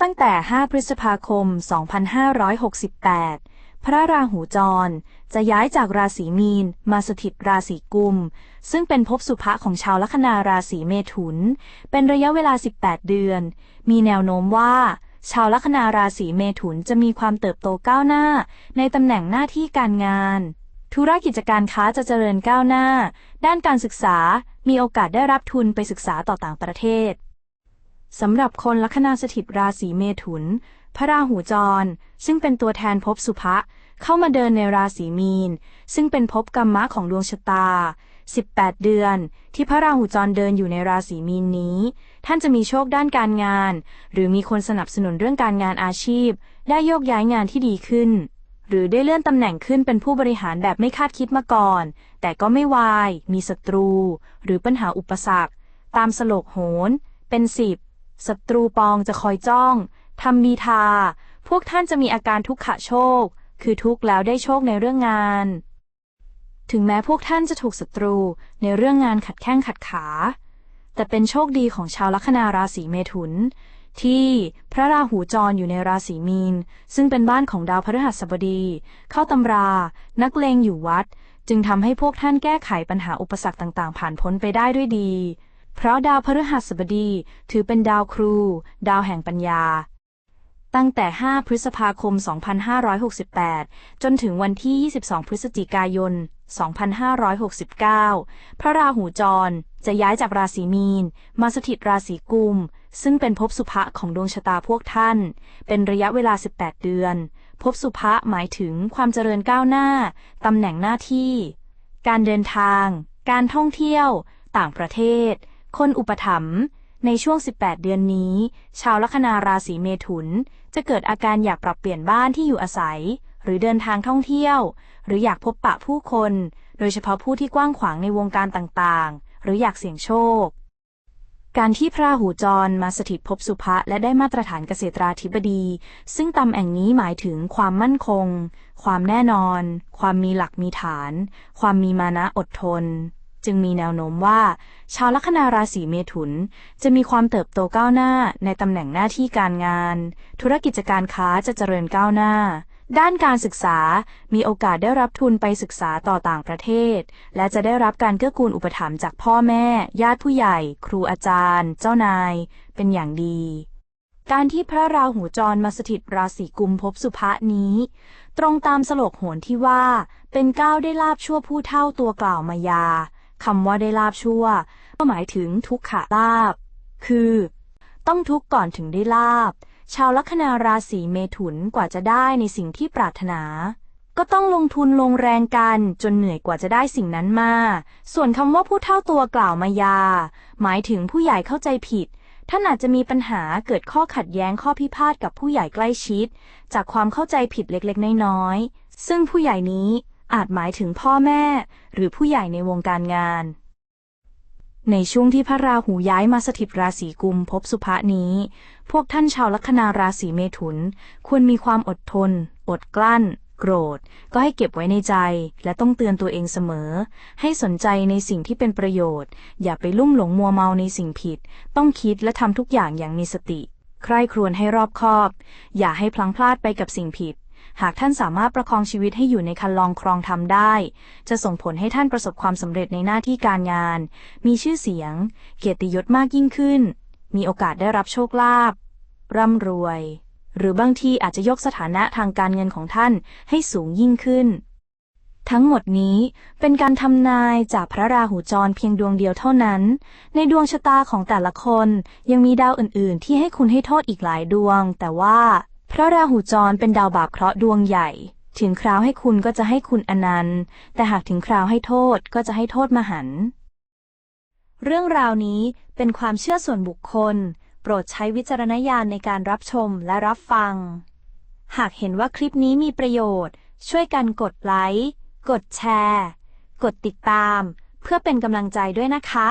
ตั้งแต่ 5 พฤษภาคม 2568 พระราหูจร จะย้ายจากราศีมีน มาสถิตราศีกุม ซึ่งเป็นภพสุภะของชาวลัคนาราศีเมถุน เป็นระยะเวลา 18 เดือน มีแนวโน้มว่า ชาวลัคนาราศีเมถุนจะมีความเติบโตก้าวหน้า ในตำแหน่งหน้าที่การงาน ธุรกิจการค้าจะเจริญก้าวหน้า ด้านการศึกษา มีโอกาสได้รับทุนไปศึกษาต่อต่างประเทศ สำหรับคนลัคนาสถิตราศีเมถุน พระราหูจร ซึ่งเป็นตัวแทนภพสุภะเข้ามาเดินในราศีมีน ซึ่งเป็นภพกรรมะของดวงชะตา 18 เดือน ที่พระราหูจรเดินอยู่ในราศีมีนนี้ ท่านจะมีโชคด้านการงาน หรือมีคนสนับสนุนเรื่องการงานอาชีพ ได้โยกย้ายงานที่ดีขึ้น หรือได้เลื่อนตำแหน่งขึ้นเป็นผู้บริหารแบบไม่คาดคิดมาก่อน แต่ก็ไม่วาย มีศัตรู หรือปัญหาอุปสรรค ตามสโลกโหน เป็นสิบ ศัตรูปองจะคอยจ้องทำมีทา พวกท่านจะมีอาการทุกขะโชค คือทุกข์แล้วได้โชคในเรื่องงาน ถึงแม้พวกท่านจะถูกศัตรูในเรื่องงานขัดแข้งขัดขา แต่เป็นโชคดีของชาวลัคนาราศีเมถุน ที่พระราหูจรอยู่ในราศีมีน ซึ่งเป็นบ้านของดาวพฤหัสบดี เข้าตำรา นักเลงอยู่วัด จึงทำให้พวกท่านแก้ไขปัญหาอุปสรรคต่างๆ ผ่านพ้นไปได้ด้วยดี เพราะดาวพฤหัสบดีถือเป็นดาวครู ดาวแห่งปัญญา ตั้งแต่ 5 พฤษภาคม 2568 จนถึงวันที่ 22 พฤศจิกายน 2569 พระราหูจรจะย้ายจากราศีมีน มาสถิตราศีกุม ซึ่งเป็นภพสุภะของดวงชะตาพวกท่าน เป็นระยะเวลา 18 เดือนภพสุภะหมายถึงความเจริญก้าวหน้า ตำแหน่งหน้าที่ การเดินทาง การท่องเที่ยว ต่างประเทศ คนอุปถัมภ์ในช่วง 18 เดือนนี้ ชาวลัคนาราศีเมถุน จะเกิดอาการอยากปรับเปลี่ยนบ้านที่อยู่อาศัย หรือเดินทางท่องเที่ยว หรืออยากพบปะผู้คน โดยเฉพาะผู้ที่กว้างขวางในวงการต่างๆ หรืออยากเสี่ยงโชค การที่พระหูจรมาสถิตภพสุภะและได้มาตรฐานเกษตราธิบดี ซึ่งตำแหน่งนี้หมายถึงความมั่นคง ความแน่นอน ความมีหลักมีฐาน ความมีมานะอดทน จึงมีแนวโน้มว่า ชาวลัคนาราศีเมถุน จะมีความเติบโตก้าวหน้าในตำแหน่งหน้าที่การงาน ธุรกิจการค้าจะเจริญก้าวหน้า ด้านการศึกษามีโอกาสได้รับทุนไปศึกษาต่อต่างประเทศ และจะได้รับการเกื้อกูลอุปถัมภ์จากพ่อแม่ ญาติผู้ใหญ่ ครูอาจารย์ เจ้านาย เป็นอย่างดีการที่พระราหูจรมาสถิตราศีกุมภพสุภะนี้ ตรงตามสโลกโหนที่ว่า เป็นก้าวได้ลาบชั่วผู้เท่าตัวกล่าวมายา คำว่าได้ลาบชั่ว ก็หมายถึงทุกขลาบ คือ ต้องทุกข์ก่อนถึงได้ลาบ ชาวลัคนาราศีเมถุนกว่าจะได้ในสิ่งที่ปรารถนา ก็ต้องลงทุนลงแรงกันจนเหนื่อยกว่าจะได้สิ่งนั้นมา ส่วนคำว่าผู้เท่าตัวกล่าวมายา หมายถึงผู้ใหญ่เข้าใจผิดท่านอาจจะมีปัญหาเกิดข้อขัดแย้งข้อพิพาทกับผู้ใหญ่ใกล้ชิด จากความเข้าใจผิดเล็กๆ น้อยๆ ซึ่งผู้ใหญ่นี้ อาจหมายถึงพ่อแม่ หรือผู้ใหญ่ในวงการงาน ในช่วงที่พระราหูย้ายมาสถิตราศีกุมภพสุภะนี้ พวกท่านชาวลัคนาราศีเมถุน ควรมีความอดทน อดกลั้น โกรธ ก็ให้เก็บไว้ในใจ และต้องเตือนตัวเองเสมอ ให้สนใจในสิ่งที่เป็นประโยชน์ อย่าไปลุ่มหลงมัวเมาในสิ่งผิด ต้องคิดและทำทุกอย่างอย่างมีสติ ใคร่ครวญให้รอบคอบ อย่าให้พลังพลาดไปกับสิ่งผิด หากท่านสามารถประคองชีวิตให้อยู่ในคันลองครองธรรมได้ จะส่งผลให้ท่านประสบความสำเร็จในหน้าที่การงาน มีชื่อเสียง เกียรติยศมากยิ่งขึ้น มีโอกาสได้รับโชคลาภร่ำรวย หรือบางทีอาจจะยกสถานะทางการเงินของท่านให้สูงยิ่งขึ้น ทั้งหมดนี้เป็นการทำนายจากพระราหูจรเพียงดวงเดียวเท่านั้น ในดวงชะตาของแต่ละคนยังมีดาวอื่น ๆ ที่ให้คุณให้โทษอีกหลายดวง แต่ว่า พระราหูจรเป็นดาวบาปเคราะห์ดวงใหญ่ ถึงคราวให้คุณก็จะให้คุณอนันต์ แต่หากถึงคราวให้โทษก็จะให้โทษมหัน เรื่องราวนี้เป็นความเชื่อส่วนบุคคล โปรดใช้วิจารณญาณในการรับชมและรับฟัง หากเห็นว่าคลิปนี้มีประโยชน์ ช่วยกันกดไลค์ กดแชร์ กดติดตาม เพื่อเป็นกำลังใจด้วยนะคะ